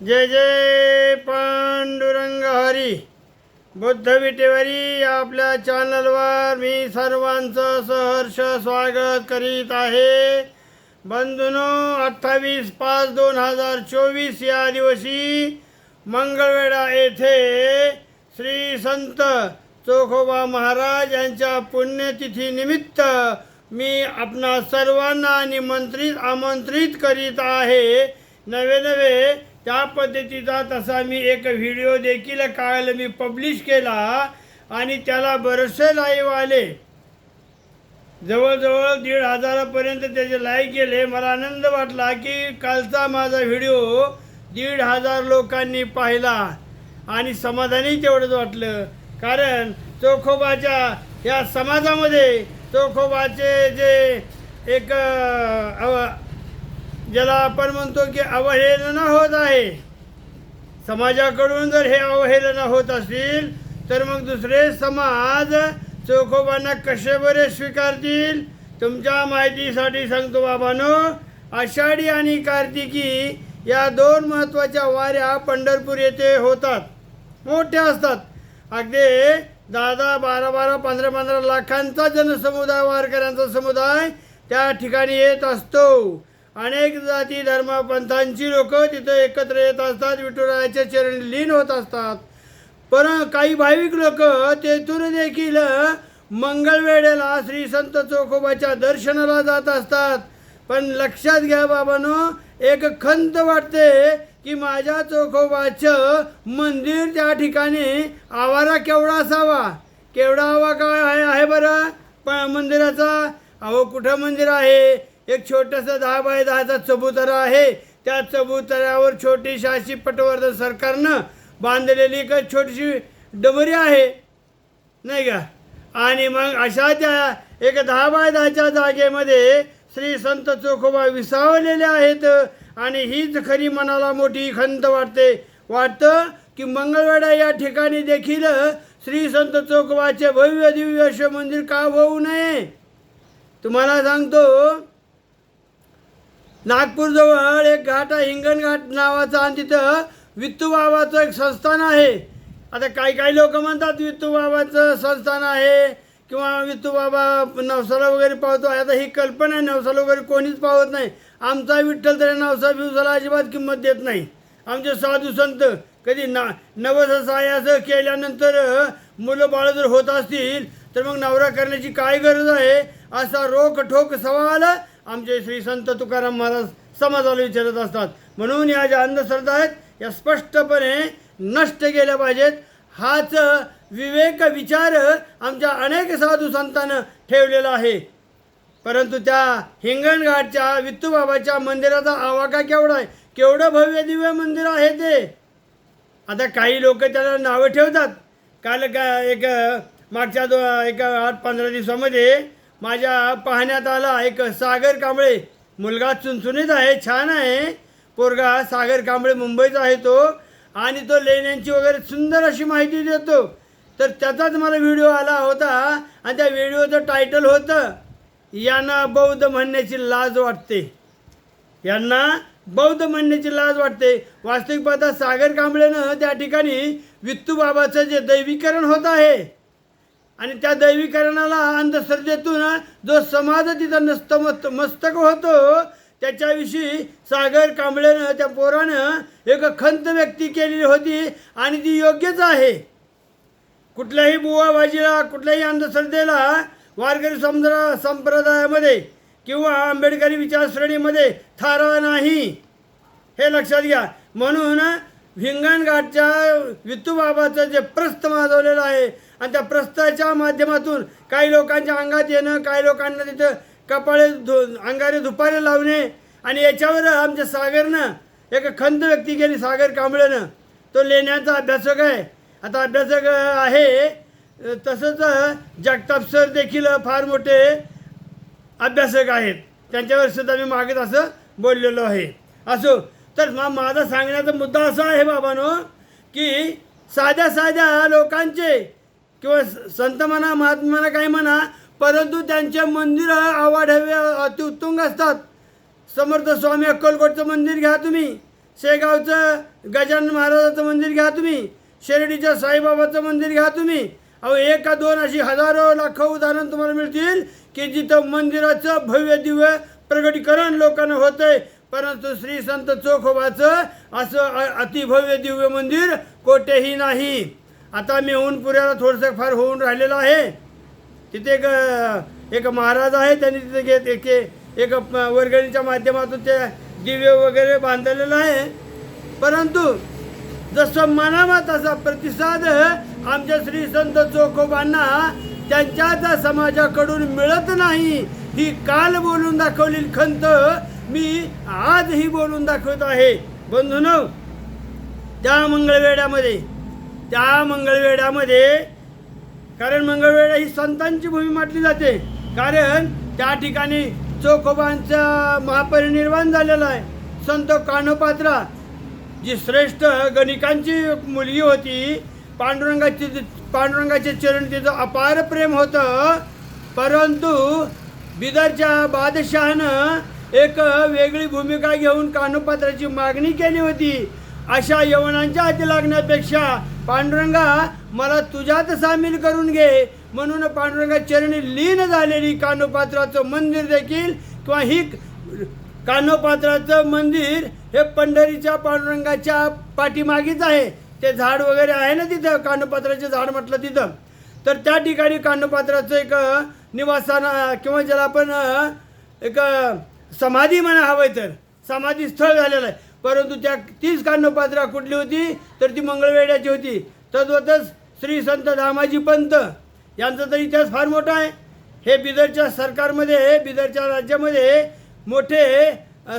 जय जय पांडुरंग हरी. बुद्ध आपल्या चॅनलवर मी सर्वांचं सहर्ष स्वागत करीत आहे. बंधूनो अठ्ठावीस पाच दोन हजार चोवीस या दिवशी मंगळवेढा येथे श्री संत चोखोबा महाराज यांच्या पुण्यतिथीनिमित्त मी आपणा सर्वांना निमंत्रित आमंत्रित करीत आहे. नवे नवे त्या पद्धतीचा तसा मी एक व्हिडिओ देखील काल मी पब्लिश केला आणि त्याला बरेचसे लाईव्ह आले. जवळजवळ दीड हजारापर्यंत त्याचे लाईक गेले. मला आनंद वाटला की कालचा माझा व्हिडिओ दीड हजार लोकांनी पाहिला. आणि समाधानी तेवढंच वाटलं. कारण चोखोबाच्या या समाजामध्ये चोखोबाचे जे एक ज्याला आपण म्हणतो की अवहेलना होत आहे. समाजाकडून जर हे अवहेलना होत असतील तर मग दुसरे समाज चोखोबांना कसे बरे स्वीकारतील? तुमच्या माहितीसाठी सांगतो बाबानो आषाढी आणि कार्तिकी या दोन महत्त्वाच्या वाऱ्या पंढरपूर येथे होतात. मोठ्या असतात. अगदी दहा दहा बारा बारा पंधरा पंधरा लाखांचा जनसमुदाय वारकऱ्यांचा समुदाय त्या ठिकाणी येत असतो. अनेक जाती धर्मपंथांची लोक तिथं एकत्र येत असतात विठुरायाच्या चरणी लीन होत असतात. पण काही भाविक लोक तेथून देखील मंगळवेळेला श्री संत चोखोबाच्या दर्शनाला जात असतात. पण लक्षात घ्या बाबानो एक खंत वाटते की माझ्या चोखोबाचं मंदिर त्या ठिकाणी आवारा केवढा असावा? केवढा हवा काय आहे आहे बरं? पण मंदिराचा? अहो कुठं मंदिर आहे? एक छोटंसं दहा बाय दहाचा चबुतरा आहे. त्या चबुतऱ्यावर छोटीशी अशी पटवर्धन सरकारनं बांधलेली एक छोटीशी डबरी आहे. नाही का? आणि मग अशा त्या एक दहा बाय दहाच्या जागेमध्ये श्री संत चोखोबा विसावलेले आहेत. आणि हीच खरी मनाला मोठी खंत वाटते. वाटतं की मंगळवेढा या ठिकाणी देखील श्री संत चोखोबाचे भव्य दिव्य मंदिर का होऊ नये? तुम्हाला सांगतो नागपूरजवळ एक घाट आहे हिंगणघाट नावाचा आणि तिथं वित्तू बाबाचं एक संस्थान आहे. आता काही काही लोक म्हणतात वित्तू बाबाचं संस्थान आहे किंवा वित्तू बाबा नवसाला वगैरे पावतो आता ही कल्पना आहे नवसाला वगैरे कोणीच पावत नाही. आमचा विठ्ठल तरी नवसा बिवसाला अजिबात किंमत देत नाही. आमचे साधू संत कधी ना नवस असं केल्यानंतर मुलं बाळं जर होत असतील तर मग नवरा करण्याची काय गरज आहे? असा रोख ठोक सवाल आमचे श्री संत तुकाराम महाराज समाजाला विचारत असतात. म्हणून या ज्या अंधश्रद्धा आहेत या स्पष्टपणे नष्ट केल्या पाहिजेत. हाच विवेक विचार आमच्या अनेक साधू संतांनं ठेवलेला आहे. परंतु त्या हिंगणघाटच्या वित्तूबाबाच्या मंदिराचा आवाका केवढा आहे? केवढं भव्य दिव्य मंदिर आहे ते? आता काही लोक त्याला नावं ठेवतात. काल का एक मागच्या दो एक आठ पंधरा दिवसामध्ये माझ्या पाहण्यात आला एक सागर कांबळे. मुलगा चुनचुनीत आहे छान आहे. पोरगा सागर कांबळे मुंबईचा आहे तो. आणि तो लेण्यांची वगैरे सुंदर अशी माहिती देतो. तर त्याचाच मला व्हिडिओ आला होता आणि त्या व्हिडिओचं टायटल होतं यांना बौद्ध म्हणण्याची लाज वाटते. यांना बौद्ध म्हणण्याची लाज वाटते. वास्तविक पाहता सागर कांबळेनं त्या ठिकाणी वित्तूबाबाचं जे दैवीकरण होत आहे आणि त्या दैवीकरणाला अंधश्रद्धेतून जो समाज तिथं नस्त मस्त मस्तक होतो त्याच्याविषयी सागर कांबळेनं त्या पोरानं एक खंत व्यक्ती केलेली होती आणि ती योग्यच आहे. कुठल्याही बुवाबाजीला कुठल्याही अंधश्रद्धेला वारकरी समजा संप्रदायामध्ये किंवा आंबेडकरी विचारश्रेणीमध्ये थारा नाही. हे लक्षात घ्या. म्हणून हिंगणघाटच्या वित्तूबाबाचं जे प्रस्थ माजवलेलं आहे आणि त्या प्रस्ताच्या माध्यमातून काही लोकांच्या अंगात येणं काही लोकांना तिथं कपाळे धु अंगारे धुपारे लावणे आणि याच्यावर आमच्या सागरनं एक खंत व्यक्ती केली सागर कांबळेनं. तो लेण्याचा अभ्यासक आहे. आता अभ्यासक आहे. तसंच जगताप सर देखील फार मोठे अभ्यासक आहेत. त्यांच्यावर सुद्धा मी मागेच असं बोललेलो आहे. असो तर मा माझा सांगण्याचा मुद्दा असा आहे बाबानो की साध्या साध्या लोकांचे किंवा स- संत म्हणा महात्मा काही म्हणा परंतु त्यांचे मंदिर आवाढव्य अतिउत्तुंग असतात. समर्थ स्वामी अक्कलकोटचं मंदिर घ्या तुम्ही. शेगावचं गजानन महाराजाचं मंदिर घ्या तुम्ही. शिर्डीच्या साईबाबाचं मंदिर घ्या तुम्ही. अहो एक का दोन अशी हजारो लाखो उदाहरण तुम्हाला मिळतील की जिथं मंदिराचं भव्य दिव्य प्रगटीकरण लोकांना होतंय. परंतु श्री संत चोखोबाचं असं अतिभव्य दिव्य मंदिर कोठेही नाही. आता मी होऊन थोडंसं फार होऊन राहिलेलं आहे. तिथे एक एक महाराज आहे त्यांनी तिथे घेत एक एक वर्गणीच्या माध्यमातून ते दिव्य वगैरे बांधलेलं आहे. परंतु जसं मनामा तसा प्रतिसाद आमच्या श्री संत चोखोबांना त्यांच्याच समाजाकडून मिळत नाही. ही काल बोलून दाखवलेली खंत मी आजही बोलून दाखवत आहे. बंधून त्या मंगळवेड्यामध्ये त्या मंगळवेढ्यामध्ये कारण मंगळवेढा ही संतांची भूमी म्हटली जाते. कारण त्या ठिकाणी चोखोबांचा महापरिनिर्वाण झालेला आहे. संत कानोपात्रा जी श्रेष्ठ गणिकांची मुलगी होती पांडुरंगाची पांडुरंगाचे चरण तिचं अपार प्रेम होतं. परंतु बिदरच्या बादशहानं एक वेगळी भूमिका घेऊन कानोपात्राची मागणी केली होती. अशा यवनांच्या हाती लागण्यापेक्षा पांडुरंगा मला तुझ्यात सामील करून घे. म्हणून पांडुरंगा चरणी लीन झालेली कानोपात्राचं मंदिर देखील किंवा ही कानोपात्राचं मंदिर हे पंढरीच्या पांडुरंगाच्या पाठीमागेच आहे. ते झाड वगैरे आहे ना तिथं कानोपात्राचे झाड म्हटलं तिथं. तर त्या ठिकाणी कानोपात्राचं एक निवासान किंवा ज्याला आपण एक समाधी म्हणा हवं तर. समाधी स्थळ झालेलं आहे. परंतु त्या तीच कानोपात्रा कुठली होती? तर ती मंगळवेड्याची होती. तद्वतच श्री संत दामाजी पंत यांचा तर इतिहास फार मोठा आहे. हे बिदरच्या सरकारमध्ये बिदरच्या राज्यामध्ये मोठे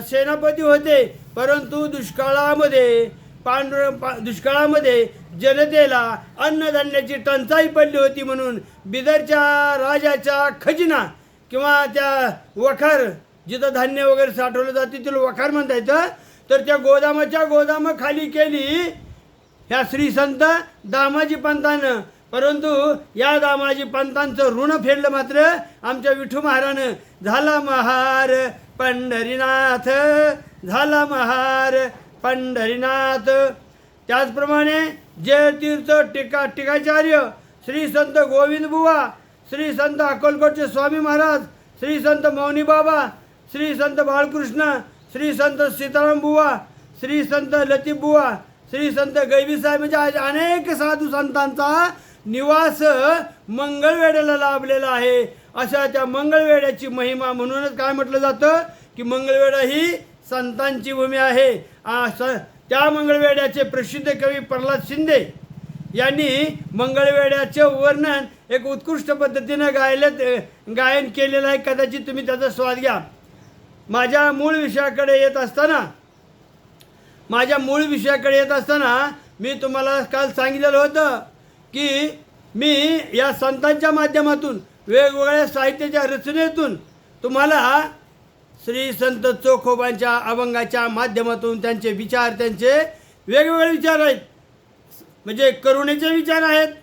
सेनापती होते. परंतु दुष्काळामध्ये पांढर पा दुष्काळामध्ये जनतेला अन्नधान्याची टंचाई पडली होती म्हणून बिदरच्या राजाच्या खजिना किंवा त्या वखार जिथं धान्य वगैरे साठवलं जाते तिला वखार म्हणता येतं. तर त्या गोदामाच्या गोदाम खाली केली. ह्या श्री संत दामाजी पंतानं परंतु या दामाजी पंतांचं ऋण फेडलं मात्र आमच्या विठू महारानं झाला महार पंढरीनाथ झाला महार पंढरीनाथ. त्याचप्रमाणे जयतीर्थ टीका टीकाचार्य श्री संत गोविंद बुवा श्री संत अकोलकोटचे स्वामी महाराज श्री संत मौनी बाबा श्री संत बाळकृष्ण श्री संत सीताराम बुवा श्री संत लतीफ बुवा श्री संत गैबीसाहेब म्हणजे आज अनेक साधू संतांचा निवास मंगळवेड्याला लाभलेला आहे. अशा त्या मंगळवेड्याची महिमा म्हणूनच काय म्हटलं जातं? की मंगळवेढा ही संतांची भूमी आहे. स- त्या मंगळवेड्याचे प्रसिद्ध कवी प्रल्हाद शिंदे यांनी मंगळवेड्याचे वर्णन एक उत्कृष्ट पद्धतीनं गायले गायन केलेलं आहे. कदाचित तुम्ही त्याचा स्वाद घ्या. माझ्या मूळ विषयाकडे येत असताना माझ्या मूळ विषयाकडे येत असताना मी तुम्हाला काल सांगितलेलं होतं की मी या संतांच्या माध्यमातून वेगवेगळ्या साहित्याच्या रचनेतून तुम्हाला श्री संत चोखोबांच्या अभंगाच्या माध्यमातून त्यांचे विचार त्यांचे वेगवेगळे विचार आहेत. म्हणजे करुणेचे विचार आहेत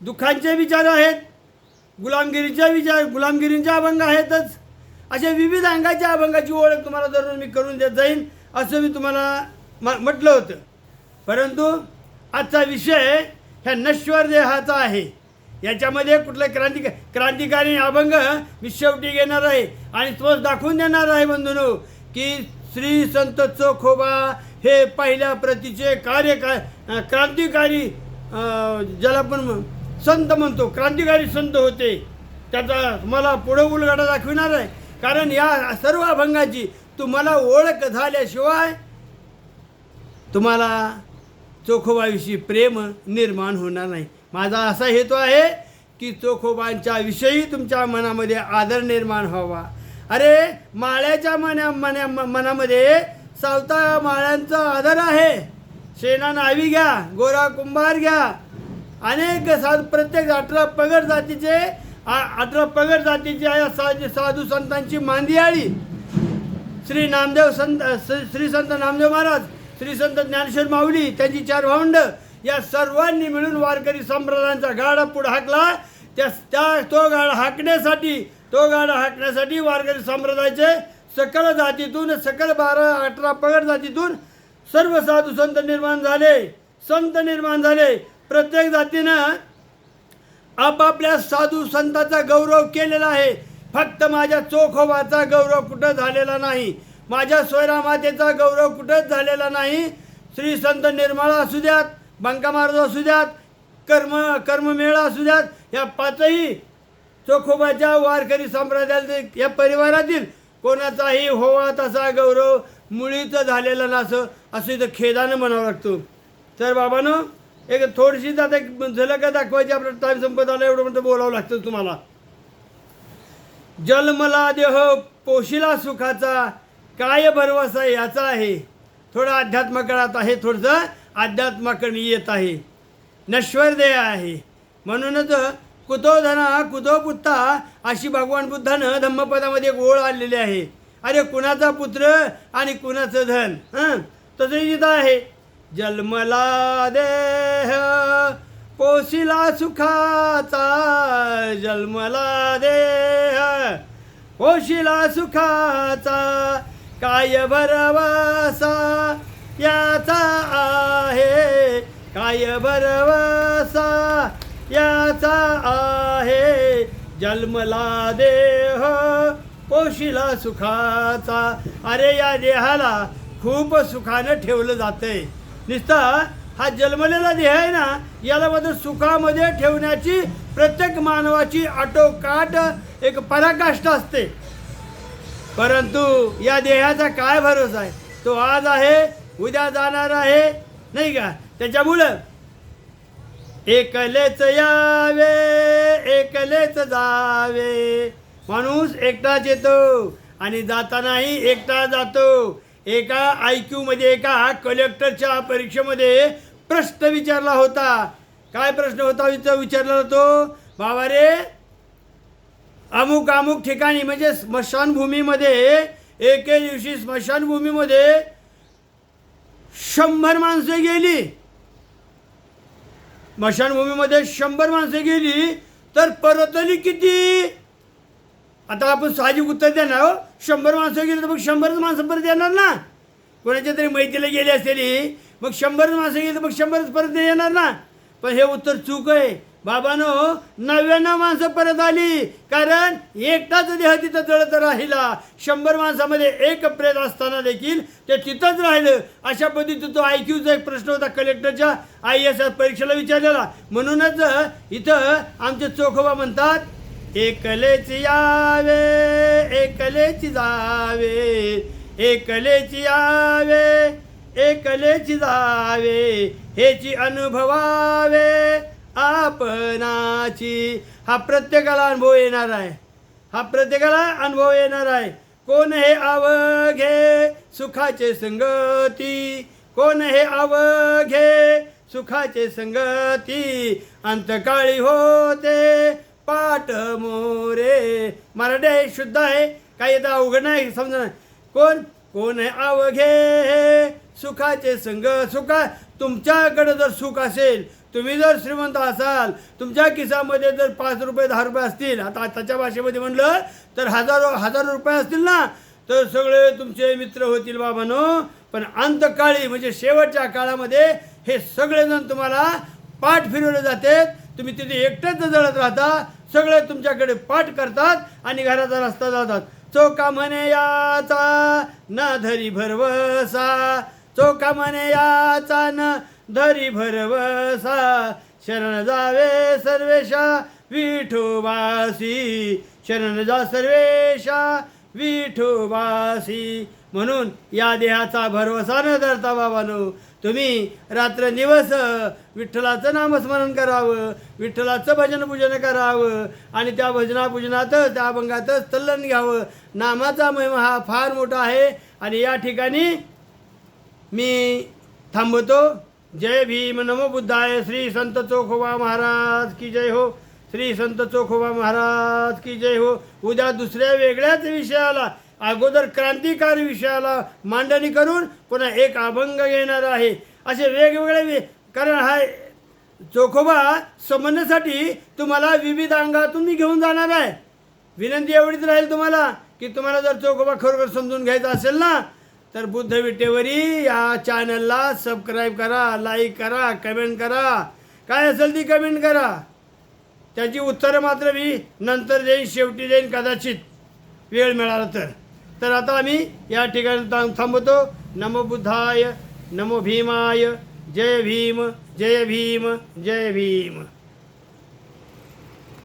दुःखांचे विचार आहेत गुलामगिरीचे विचार गुलामगिरींचे अभंग आहेतच. अशा विविध अंगाच्या अभंगाची ओळख तुम्हाला दररोज मी करून देत जाईन असं मी तुम्हाला म म्हटलं होतं. परंतु आजचा विषय ह्या नश्वर देहाचा आहे. याच्यामध्ये कुठलं क्रांती क्रांतिकारी अभंग मी शेवटी घेणार आहे आणि तोच दाखवून देणार आहे बंधूनो की श्री संत चोखोबा हे पहिल्या प्रतीचे कार्य का क्रांतिकारी ज्याला आपण संत म्हणतो क्रांतिकारी संत होते. त्याचा मला पुढं उलगडा दाखविणार आहे. कारण या सर्व अभंगाची तुम्हाला ओळख झाल्याशिवाय तुम्हाला चोखोबाविषयी प्रेम निर्माण होणार नाही. माझा असा हेतू आहे की चोखोबांच्या विषयी तुमच्या मनामध्ये आदर निर्माण व्हावा. अरे माळ्याच्या मना मना मनामध्ये सावता माळ्यांचा आदर आहे. शेणा नावी घ्या गोरा कुंभार घ्या. अनेक साध प्रत्येक अठरा पगड जातीचे आ- अठरा पगड जातीची या साधू साधू संतांची मांदी आळी श्री नामदेव संत श्री- श्री संत नामदेव महाराज श्री संत ज्ञानेश्वर माऊली त्यांची चार भावंड या सर्वांनी मिळून वारकरी संप्रदायांचा गाडा पुढे हाकला. त्या त्या तो गाडा हाकण्यासाठी तो गाडा हाकण्यासाठी वारकरी संप्रदायाचे सकल जातीतून सकल बारा अठरा पगड जातीतून सर्व साधू संत निर्माण झाले. संत निर्माण झाले. प्रत्येक जातीनं आपापल्या साधू संताचा गौरव केलेला आहे. फक्त माझ्या चोखोबाचा गौरव कुठं झालेला नाही? माझ्या स्वयरामातेचा गौरव कुठंच झालेला नाही? श्री संत निर्मळा असू द्यात बंका असू द्यात कर्म कर्ममेळा असू द्यात या पाचही चोखोबाच्या वारकरी संप्रदायातील या परिवारातील कोणाचाही होवा तसा गौरव मुळीच झालेला नसं असं इथं खेदानं म्हणावं लागतो. तर बाबानं एक थोडीशी आता एक झलक दाखवायची आपला टाईम संपत आला एवढं म्हणतं बोलावं लागतं तुम्हाला. जन्मला देह पोशिला सुखाचा काय भरवसा याचा आहे. थोडं अध्यात्माकडे आहे थोडंसं अध्यात्माकडे येत आहे. नश्वर देह आहे. म्हणूनच कुतो धना कुतो पुत्ता अशी भगवान बुद्धानं धम्मपदामध्ये एक ओळ आलेली आहे. अरे कुणाचा पुत्र आणि कुणाचं धन? हं? तसं इथं आहे. जन्मला दे पोशिला सुखाचा जन्मला देह. पोशिला सुखाचा काय बरवासा याचा आहे. काय भरवासा याचा आहे. जन्मला देह. पोशिला सुखाचा. अरे या देहाला खूप सुखानं ठेवलं जातंय. नुसतं हा जन्मलेला देह आहे ना याला मात्र सुखामध्ये ठेवण्याची प्रत्येक मानवाची आटोकाट एक पराकाष्ठा असते. परंतु या देहाचा काय भरोसा आहे? तो आज आहे उद्या जाणार आहे नाही का? त्याच्यामुळं एकलेच यावे एकलेच जावे. माणूस एकटाच येतो आणि जातानाही एकटा जातो. एका आयमध्ये एका कलेक्टरच्या परीक्षेमध्ये प्रश्न विचारला होता. काय प्रश्न होता? विचारला होतो बाबा रे अमुक अमुक ठिकाणी म्हणजे स्मशानभूमीमध्ये एके दिवशी स्मशानभूमीमध्ये शंभर माणसं गेली. स्मशानभूमीमध्ये शंभर माणसं गेली तर परतली किती? आता आपण साहजिक उत्तर देणार ना शंभर माणसं गेली तर मग शंभरच माणसं परत येणार ना? कोणाच्या तरी मैत्रीला गेली असलेली मग शंभरच माणसं गेली तर मग शंभरच परत येणार ना? पण हे उत्तर चूक आहे. बाबानो नव्याण्णव माणसं परत आली. कारण एकटाच देह तिथं जळत राहिला. शंभर माणसामध्ये एक प्रेत असताना देखील ते तिथंच राहिलं. अशा पद्धतीचा तो आय क्यूचा एक प्रश्न होता कलेक्टरच्या. आय एस परीक्षेला विचारलेला. म्हणूनच इथं आमचे चोखोबा म्हणतात एकलेच यावे एकलेच जावे एकलेच यावे एकलेच जावे हेची अनुभवावे आपणाची. हा प्रत्येकाला अनुभव येणार आहे. हा प्रत्येकाला अनुभव येणार आहे. कोण हे अवघे सुखाचे संगती? कोण हे अवघे सुखाचे संगती? अंतकाळी होते पाठ मोरे. मराठी शुद्ध आहे काही आता अवघड नाही समजा कोण? कोण आहे अवघे? सुखाचे संग सुखा. तुमच्याकडे जर सुख असेल तुम्ही जर श्रीमंत असाल तुमच्या किसामध्ये जर पाच रुपये दहा रुपये असतील आता आताच्या भाषेमध्ये म्हणलं तर हजारो हजारो रुपये असतील ना तर सगळे तुमचे मित्र होतील बाबानो. पण अंतकाळी म्हणजे शेवटच्या काळामध्ये हे सगळेजण तुम्हाला पाठ फिरवले जाते तुम्ही तिथे एकटेच जळत राहता. सगळे तुमच्याकडे पाठ करतात आणि घराचा रस्ता जातात. चोका म्हणे याचा ना धरी भरवसा. चोका म्हणे याचा न धरी भरवसा. शरण जावे सर्वेशा विठोबासी. शरण जा सर्वेशा विठोबासी म्हणून या देहाचा भरवसा न धरता बाबानो तुम्ही रात्र दिवस विठ्ठलाचं नामस्मरण करावं विठ्ठलाचं भजन पूजन करावं आणि त्या भजनापूजनातच त्या अभंगातच तल्लन घ्यावं. नामाचा महिमा हा फार मोठा आहे आणि या ठिकाणी मी थांबतो. जय भीम. नमो बुद्धाय. श्री संत चोखोबा महाराज की जय हो. श्री संत चोखोबा महाराज की जय हो. उद्या दुसऱ्या वेगळ्याच विषयाला अगोदर क्रांतिकारी विषयाला मांडणी करून पुन्हा एक अभंग येणार आहे. असे वेगवेगळे वे कारण हा चोखोबा समजण्यासाठी तुम्हाला विविध अंगातून मी घेऊन जाणार आहे. विनंती एवढीच राहील तुम्हाला की तुम्हाला जर चोखोबा खरोखर समजून घ्यायचा असेल ना तर बुद्ध विटेवरी या चॅनलला सबस्क्राईब करा लाईक करा कमेंट करा. काय असेल ती कमेंट करा. त्याची उत्तरं मात्र मी नंतर देईन शेवटी देईन कदाचित. वेळ मिळाला तर. तर आता आम्ही या ठिकाणी थांबतो. नमो बुद्धाय नमो भीमाय. जय भीम जय भीम जय भीम.